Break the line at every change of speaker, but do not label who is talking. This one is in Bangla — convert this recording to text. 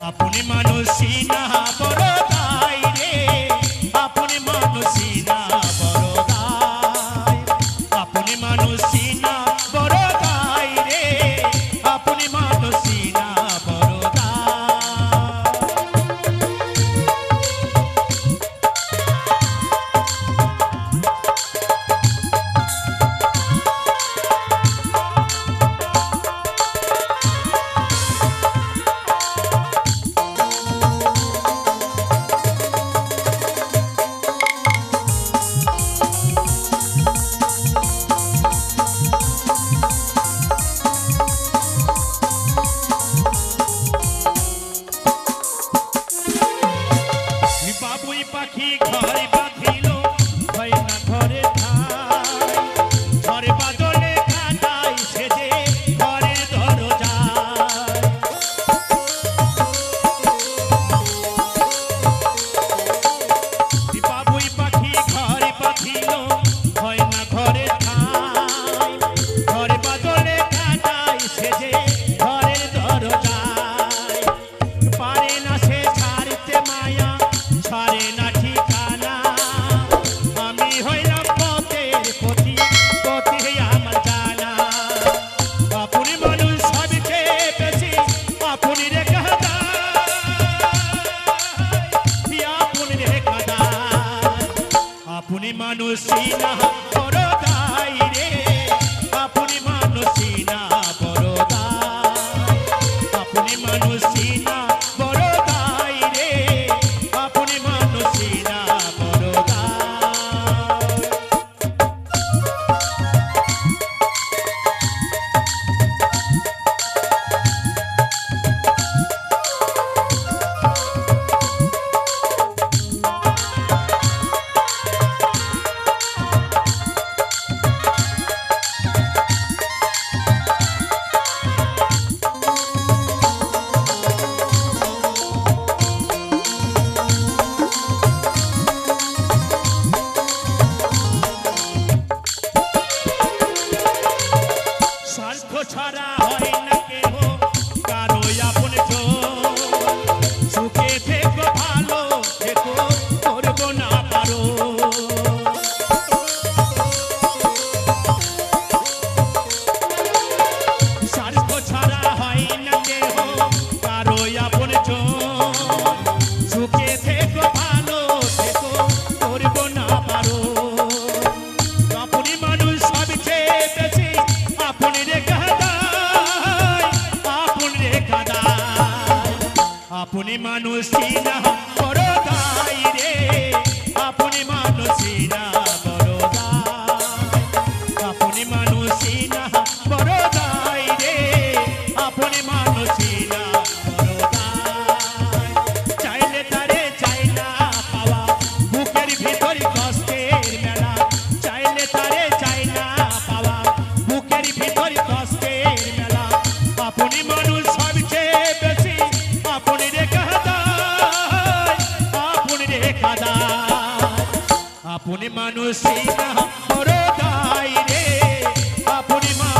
আপনি মানুষ না বড়। বাবুই পাখি, ঘর বাঁধিল। হয় না ঘরে ঘরে বাদলে খাটাই সেজে ঘরে ধরো বাবুই পাখি ঘর বাঁধিল হয় না ঘরে ঘরে বাদলে খাটাই সেজে আপনি মানুষ না আপনি মানুষ না আপনি না ছড়া মনে মানুষ না করো আপনি মানুষ আপনি মানুষ